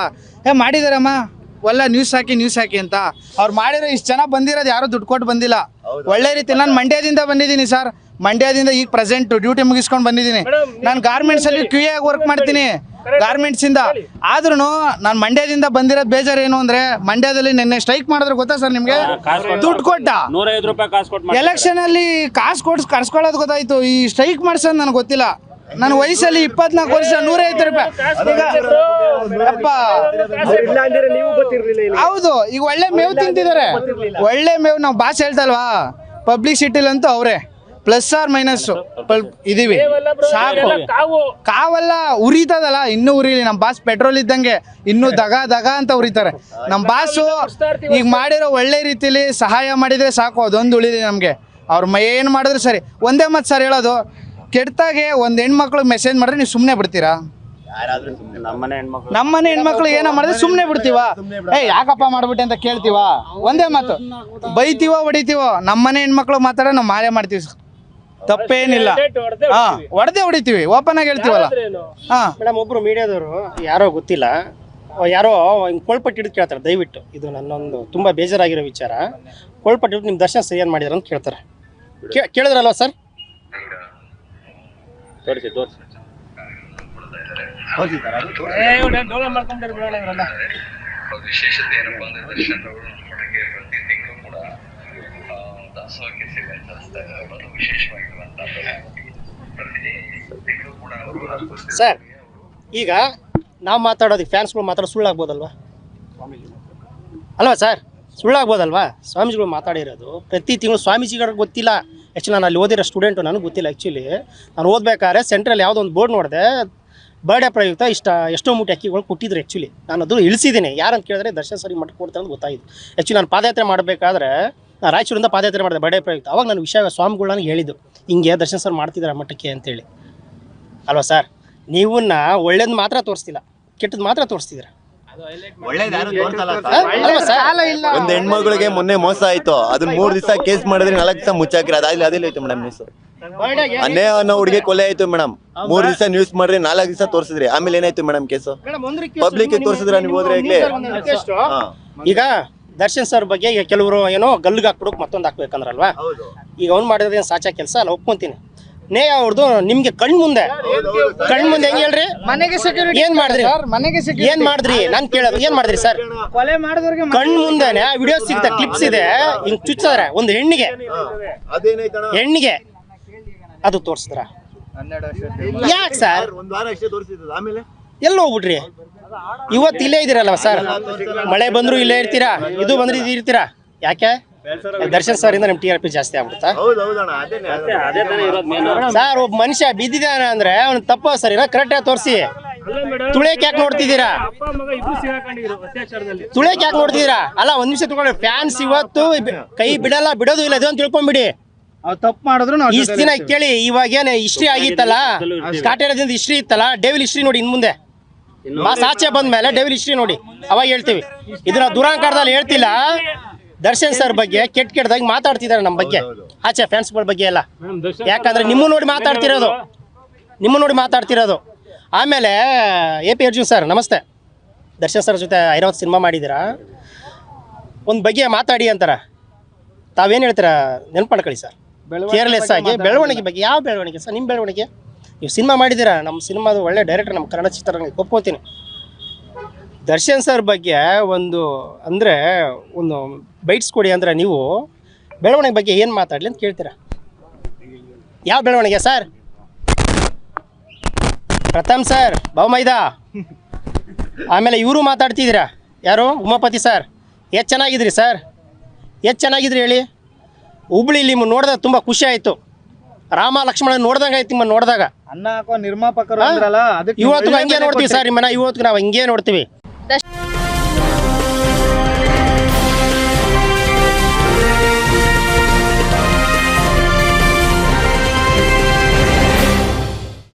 ಏ ಮಾಡಿದಾರಮ್ಮ? ಒಳ್ಳೆ ನ್ಯೂಸ್ ಹಾಕಿ ನ್ಯೂಸ್ ಹಾಕಿ ಅಂತ. ಅವ್ರು ಮಾಡಿರೋ ಇಷ್ಟು ಜನ ಬಂದಿರೋದು ಯಾರು ದುಡ್ಡು ಕೊಟ್ಟು ಬಂದಿಲ್ಲ. ಒಳ್ಳೆ ರೀತಿ ನಾನು ಮಂಡ್ಯದಿಂದ ಬಂದಿದ್ದೀನಿ ಸರ್. ಮಂಡ್ಯದಿಂದ ಈಗ ಪ್ರೆಸೆಂಟ್ ಡ್ಯೂಟಿ ಮುಗಿಸ್ಕೊಂಡು ಬಂದಿದ್ದೀನಿ. ನಾನು ಗಾರ್ಮೆಂಟ್ಸಲ್ಲಿ ಕ್ಯೂ ಆಗಿ ವರ್ಕ್ ಮಾಡ್ತೀನಿ. ಗಾರ್ಮೆಂಟ್ಸ್ ಇಂದ. ಆದ್ರೂ ನಾನು ಮಂಡ್ಯದಿಂದ ಬಂದಿರೋದು ಬೇಜಾರು ಏನು ಅಂದ್ರೆ ಮಂಡ್ಯದಲ್ಲಿ ನಿನ್ನೆ ಸ್ಟ್ರೈಕ್ ಮಾಡಿದ್ರೆ ಗೊತ್ತಾ ಸರ್ ನಿಮ್ಗೆ? ದುಡ್ಡು ಕೊಟ್ಟ. ಎಲೆಕ್ಷನ್ ಅಲ್ಲಿ ಕಾಸು ಕೊಡ್ಸ್ ಕರ್ಸ್ಕೊಳ್ಳೋದು ಗೊತ್ತಾಯ್ತು. ಈ ಸ್ಟ್ರೈಕ್ ಮಾಡ್ಸೋದು ನನಗೆ ಗೊತ್ತಿಲ್ಲ. ನನ್ನ ವಯಸ್ಸಲ್ಲಿ ಇಪ್ಪತ್ನಾಲ್ಕು ವರ್ಷ ನೂರೈವತ್ತು ರೂಪಾಯಿ. ಈಗ ಹೌದು ಈಗ ಒಳ್ಳೆ ಮೇವು ತಿಂತಿದ್ದಾರೆ ಒಳ್ಳೆ ಮೇವು ನಾವು ಭಾಷೆ ಹೇಳ್ತಲ್ವಾ? ಪಬ್ಲಿಕ್ ಸಿಟಿಲಂತೂ ಅವರೇ. ಪ್ಲಸ್ ಆರ್ ಮೈನಸ್ ಇದೀವಿ. ಸಾಕು. ಕಾವಲ್ಲ ಕಾವೆಲ್ಲ ಉರಿತದಲ್ಲ ಇನ್ನೂ ಉರಿಲಿ. ನಮ್ಮ ಬಾಸ್ ಪೆಟ್ರೋಲ್ ಇದ್ದಂಗೆ ಇನ್ನೂ ದಗ ದಗ ಅಂತ ಉರಿತಾರೆ. ನಮ್ಮ ಬಾಸು ಈಗ ಮಾಡಿರೋ ಒಳ್ಳೆ ರೀತಿಲಿ ಸಹಾಯ ಮಾಡಿದ್ರೆ ಸಾಕು ಅದೊಂದು ಉಳಿಲಿ ನಮಗೆ. ಅವ್ರ ಮೈ ಏನು ಮಾಡಿದ್ರು ಸರಿ. ಒಂದೇ ಮಾತು ಸರ್ ಹೇಳೋದು ಕೆಟ್ಟಾಗೆ ಒಂದು ಹೆಣ್ಮಕ್ಳು ಮೆಸೇಜ್ ಮಾಡಿದ್ರೆ ನೀವು ಸುಮ್ಮನೆ ಬಿಡ್ತೀರಾ? ನಮ್ಮನೆ ಹೆಣ್ಮಕ್ಳು. ಏನೋ ಮಾಡಿದ್ರೆ ಸುಮ್ಮನೆ ಬಿಡ್ತೀವ? ಏ ಯಾಕಪ್ಪ ಮಾಡ್ಬಿಟ್ಟೆ ಅಂತ ಕೇಳ್ತೀವ? ಒಂದೇ ಮಾತು. ಬೈತೀವೋ ಹೊಡಿತೀವೋ? ನಮ್ಮನೆ ಹೆಣ್ಮಕ್ಳು ಮಾತಾಡ ನಾವು ಮಾಡೇ ಮಾಡ್ತೀವಿ. ತಪ್ಪೇನಿಲ್ಲ. ಹಾ ಹೊಡೆದೇ ಹೊಡಿತೀವಿ ಓಪನ್ ಆಗಿ ಹೇಳ್ತೀವಲ್ಲ? ಹಾ. ಮೇಡಮ್ ಒಬ್ರು ಮೀಡಿಯಾದವರು ಯಾರೋ ಗೊತ್ತಿಲ್ಲ. ಯಾರೋ ಹಿಂಗೆ ಕೊಳ್ಪಟ್ಟು ಹಿಡಿದು ಕೇಳ್ತಾರೆ ದಯವಿಟ್ಟು. ಇದು ನನ್ನೊಂದು ತುಂಬ ಬೇಜಾರಾಗಿರೋ ವಿಚಾರ. ಕೊಳ್ಪಟ್ಟು ಹಿಡಿದು ನಿಮ್ಮ ದರ್ಶನ ಸರಿಯಾಗಿ ಮಾಡಿದಾರೆ ಅಂತ ಕೇಳ್ತಾರೆ. ಕೇ- ಕೇಳಿದ್ರಲ್ವ ಸರ್? ತೋರಿಸಿ ತೋರಿಸಿ. ವಿಶೇಷತೆ ಏನಪ್ಪಾ ಅಂದ್ರೆ ದರ್ಶನ್ ಅವರು ನಮಗೆ ಪ್ರತಿ ತಿಂಗಳು ಕೂಡ ಸಲ್ಲಿಸ್ತಾ ಇದ್ದಾರೆ ಅದು ವಿಶೇಷವಾಗಿರುವಂತಹ ಕೂಡ ಸರ್ ಈಗ ನಾವು ಮಾತಾಡೋದು ಫ್ಯಾನ್ಸ್ಗಳು ಮಾತಾಡೋ ಸುಳ್ಳಾಗ್ಬೋದಲ್ವಾ ಅಲ್ವಾ ಸರ್ ಸುಳ್ಳಾಗ್ಬೋದಲ್ವಾ ಸ್ವಾಮೀಜಿಗಳು ಮಾತಾಡಿರೋದು ಪ್ರತಿ ತಿಂಗಳು ಸ್ವಾಮೀಜಿಗಳಿಗೆ ಗೊತ್ತಿಲ್ಲ. ಆ್ಯಕ್ಚುಲಿ ನಾನು ಅಲ್ಲಿ ಓದಿರೋ ಸ್ಟೂಡೆಂಟು ನನಗೆ ಗೊತ್ತಿಲ್ಲ ಆ್ಯಕ್ಚುಲಿ ನಾನು ಓದ್ಬೇಕಾದ್ರೆ ಸೆಂಟ್ರಲ್ಲಿ ಯಾವುದೋ ಒಂದು ಬೋರ್ಡ್ ನೋಡಿದೆ. ಬರ್ಡೇ ಪ್ರಯುಕ್ತ ಇಷ್ಟ, ಎಷ್ಟೋ ಮೂಟೆ ಅಕ್ಕಿಗಳು ಕೊಟ್ಟಿದ್ರು ಆ್ಯಕ್ಚುಲಿ ನಾನು ಅದು ಇಳಿಸಿದ್ದೀನಿ. ಯಾರಂತ ಕೇಳಿದ್ರೆ ದರ್ಶನ ಸರಿ ಮಟ್ಟ ಕೊಡ್ತಾರೆ ಅಂತ ಗೊತ್ತಾಯಿತು. ಆ್ಯಕ್ಚುಲಿ ನಾನು ಪಾದಯಾತ್ರೆ ಮಾಡಬೇಕಾದ್ರೆ ನಾನು ರಾಯಚೂರಿಂದ ಪಾದಯಾತ್ರೆ ಮಾಡಿದೆ ಬರ್ಡೇ ಪ್ರಯುಕ್ತ. ಅವಾಗ ನಾನು ವಿಷಯ ಸ್ವಾಮಿಗಳು ನನಗೆ ಹೇಳಿದ್ದು ಹಿಂಗೆ ದರ್ಶನ ಸರ್ ಮಾಡ್ತಿದ್ದಾರೆ ಮಠಕ್ಕೆ ಅಂತೇಳಿ. ಅಲ್ವಾ ಸರ್? ನೀವನ್ನ ಒಳ್ಳೇದು ಮಾತ್ರ ತೋರಿಸ್ತಿಲ್ಲ ಕೆಟ್ಟದ್ದು ಮಾತ್ರ ತೋರಿಸ್ತಿದ್ದೀರ? ಸರ್? ಒಂದ್ ಹೆಣ್ಮಗಳಿಗೆ ಮೊನ್ನೆ ಮೋಸ ಆಯ್ತು. ಅದನ್ನ ಮೂರ್ ದಿವಸ ಕೇಸ್ ಮಾಡಿದ್ರೆ ನಾಲ್ಕು ದಿವಸ ಮುಚ್ಚಾಕಿರ ಅದಾಗ್ಲಿ ಅದಿಲ್ಲ ಆಯ್ತು ಮೇಡಮ್ ನ್ಯೂಸ್ ಅನ್ನೇ ಅನ್ನೋ ಹುಡುಗಿ ಕೊಲೆ ಆಯ್ತು ಮೇಡಮ್. ಮೂರ್ ದಿವಸ ನ್ಯೂಸ್ ಮಾಡ್ರಿ ನಾಲ್ಕು ದಿವಸ ತೋರಿಸಿದ್ರಿ. ಆಮೇಲೆ ಏನಾಯ್ತು ಮೇಡಮ್ ಕೇಸು ಪಬ್ಲಿಕ್ ತೋರಿಸಿದ್ರ ತೋರ್ಸಿದ್ರ ನೀವು ಹೋದ್ರೆ? ಈಗ ದರ್ಶನ್ ಸರ್ ಬಗ್ಗೆ ಈಗ ಕೆಲವರು ಏನೋ ಗಲ್ಲಿಗೆ ಹಾಕ್ಬಿಡೋಕೆ ಮತ್ತೊಂದು ಹಾಕ್ಬೇಕಂದ್ರಲ್ವಾ? ಈಗ ಅವ್ನು ಮಾಡಿದ್ರೆ ಸಾಚಾ ಕೆಲಸ? ಅಲ್ಲ ಒಪ್ಕೊಂತೀನಿ. ನೇಯ ಅವ್ರದ್ದು ನಿಮ್ಗೆ ಕಣ್ ಮುಂದೆ. ಕಣ್ ಮುಂದೆ ಹೆಂಗ್ ಹೇಳ್ರಿ? ಮನೆಗೆ ಸೆಕ್ಯೂರಿಟಿ ಏನ್ ಮಾಡಿದ್ರಿ? ಸರ್ ಮನೆಗೆ ಸೆಕ್ಯೂರಿಟಿ ಏನ್ ಮಾಡಿದ್ರಿ? ನಾನ್ ಕೇಳೋದು ಏನ್ ಮಾಡಿದ್ರಿ ಸರ್? ಕೊಲೆ ಮಾಡಿದವ್ರಿಗೆ ಕಣ್ ಮುಂದೆನೆ ವಿಡಿಯೋ ಸಿಗ್ತಾ ಕ್ಲಿಪ್ಸ್ ಇದೆ. ಹಿಂಗ್ ಚುಚ್ಚಿದ್ರೆ ಒಂದು ಹೆಣ್ಣಿಗೆ. ಹೆಣ್ಣಿಗೆ. ಅದು ತೋರಿಸಿದ್ರ? ಯಾಕೆ ಸರ್? ಒಂದ್ ವಾರ ಅಷ್ಟೇ ತೋರಿಸಿದ್ದು ಆಮೇಲೆ? ಎಲ್ಲಿ ಹೋಗ್ಬಿಟ್ರಿ? ಇವತ್ತು ಇಲ್ಲೇ ಇದೀರಲ್ವ ಸರ್? ಮಳೆ ಬಂದ್ರು ಇಲ್ಲೇ ಇರ್ತೀರಾ? ಇದು ಬಂದ್ರೆ ಇದು ಇರ್ತೀರಾ? ಯಾಕೆ? ದರ್ಶನ್ ಸರ್ ಇಂದ ನಿಮ್ ಟಿ ಆರ್ ಪಿ ಜಾಸ್ತಿ ಆಗ್ಬಿಡುತ್ತಾ? ಮೇನ್ ಸರ್ ಒಬ್ಬ ಮನುಷ್ಯ ಬಿದ್ದಿದ್ದಾನೆ ಅಂದ್ರೆ ಅವ್ನು ತಪ್ಪು ಇಲ್ಲ ಕರೆಕ್ಟ್ ಆಗಿ ತೋರಿಸಿ. ತುಳಿಯಕ್ ಯಾಕೆ ನೋಡ್ತಿದ್ದೀರಾ? ತುಳಿಯಕ್ಕೆ ಯಾಕೆ ನೋಡ್ತಿದ್ದೀರಾ? ಅಲ್ಲ ಒಂದ್ ನಿಮಿಷ ತಗೊಳ್ಳಿ. ಫ್ಯಾನ್ಸ್ ಇವತ್ತು ಕೈ ಬಿಡಲ್ಲ ಬಿಡೋದು ಇಲ್ಲ ಇದೊಂದು ತಿಳ್ಕೊಂಬಿಡಿ. ತಪ್ಪು ಮಾಡಿದ್ರು ಇಷ್ಟ ದಿನ ಕೇಳಿ ಇವಾಗ ಏನ್ ಹಿಸ್ಟ್ರಿ ಆಗಿತ್ತಲ್ಲ? ಸ್ಟಾರ್ಟ್ ಹಿಸ್ಟ್ರಿ ಇತ್ತಲ್ಲ? ಡೇವಿಲ್ ಹಿಸ್ಟ್ರಿ ನೋಡಿ ಇನ್ ಮುಂದೆ. ಮಾಸ್ ಆಚೆ ಬಂದ್ಮೇಲೆ ಡೆವಿಲ್ ಹಿಸ್ಟ್ರಿ ನೋಡಿ. ಅವಾಗ ಹೇಳ್ತೀವಿ. ಇದನ್ನ ದುರಾಂಕಾರದಲ್ಲಿ ಹೇಳ್ತಿಲ್ಲ. ದರ್ಶನ್ ಸರ್ ಬಗ್ಗೆ ಕೆಟ್ಟ ಕೆಟ್ಟದಾಗಿ ಮಾತಾಡ್ತಿದ್ದಾರೆ ನಮ್ಮ ಬಗ್ಗೆ. ಆಚೆ ಫ್ಯಾನ್ಸ್ಗಳ ಬಗ್ಗೆ ಎಲ್ಲ. ಯಾಕಂದ್ರೆ ನಿಮ್ಮ ನೋಡಿ ಮಾತಾಡ್ತಿರೋದು. ನಿಮ್ಮ ನೋಡಿ ಮಾತಾಡ್ತಿರೋದು. ಆಮೇಲೆ ಎ ಪಿ ಅರ್ಜುನ್ ಸರ್ ನಮಸ್ತೆ. ದರ್ಶನ್ ಸರ್ ಜೊತೆ ಐರಾವತ್ ಸಿನಿಮಾ ಮಾಡಿದ್ದೀರಾ? ಒಂದು ಬಗ್ಗೆ ಮಾತಾಡಿ ಅಂತಾರ. ತಾವೇನು ಹೇಳ್ತೀರಾ? ನೆನ್ಪು ಮಾಡ್ಕೊಳ್ಳಿ ಸರ್ ಕೇರ್ಲೆಸ್ ಆಗಿ ಬೆಳವಣಿಗೆ ಬಗ್ಗೆ. ಯಾವ ಬೆಳವಣಿಗೆ ಸರ್ ನಿಮ್ಮ ಬೆಳವಣಿಗೆ? ನೀವು ಸಿನಿಮಾ ಮಾಡಿದ್ದೀರಾ? ನಮ್ಮ ಸಿನಿಮಾದ ಒಳ್ಳೆ ಡೈರೆಕ್ಟರ್ ನಮ್ಮ ಕನ್ನಡ ಚಿತ್ರರಂಗಕ್ಕೆ ಒಪ್ಕೋತೀನಿ. ದರ್ಶನ್ ಸರ್ ಬಗ್ಗೆ ಒಂದು, ಅಂದರೆ ಒಂದು ಬೈಟ್ಸ್ ಕೊಡಿ ಅಂದರೆ ನೀವು ಬೆಳವಣಿಗೆ ಬಗ್ಗೆ ಏನು ಮಾತಾಡಲಿ ಅಂತ ಕೇಳ್ತೀರಾ? ಯಾವ ಬೆಳವಣಿಗೆ ಸರ್? ಪ್ರಥಮ್ ಸರ್ ಬಹುಮೈದ ಆಮೇಲೆ ಇವರು ಮಾತಾಡ್ತಿದ್ದೀರಾ? ಯಾರು? ಉಮಾಪತಿ ಸರ್. ಎಷ್ಟು ಚೆನ್ನಾಗಿದ್ರಿ ಸರ್? ಎಷ್ಟು ಚೆನ್ನಾಗಿದ್ರಿ ಹೇಳಿ? ಹುಬ್ಳಿ ನಿಮ್ಮ ನೋಡಿದ್ರೆ ತುಂಬ ಖುಷಿ ಆಯಿತು. ರಾಮ ಲಕ್ಷ್ಮಣ ನೋಡ್ದಂಗ ಐತಿ ನಿಮ್ಮ ನೋಡಿದಾಗ. ಅನ್ನ ಹಾಕೋ ನಿರ್ಮಾಪಕರು ಅಂದ್ರಲ್ಲ ಅದಕ್ಕೆ ಇವತ್ತು ಹಂಗೆ ನೋಡ್ತೀವಿ ಸರ್ ನಿಮ್ಮನ್ನ ಇವತ್ತು ನಾವು ಹಂಗೆ ನೋಡ್ತೀವಿ.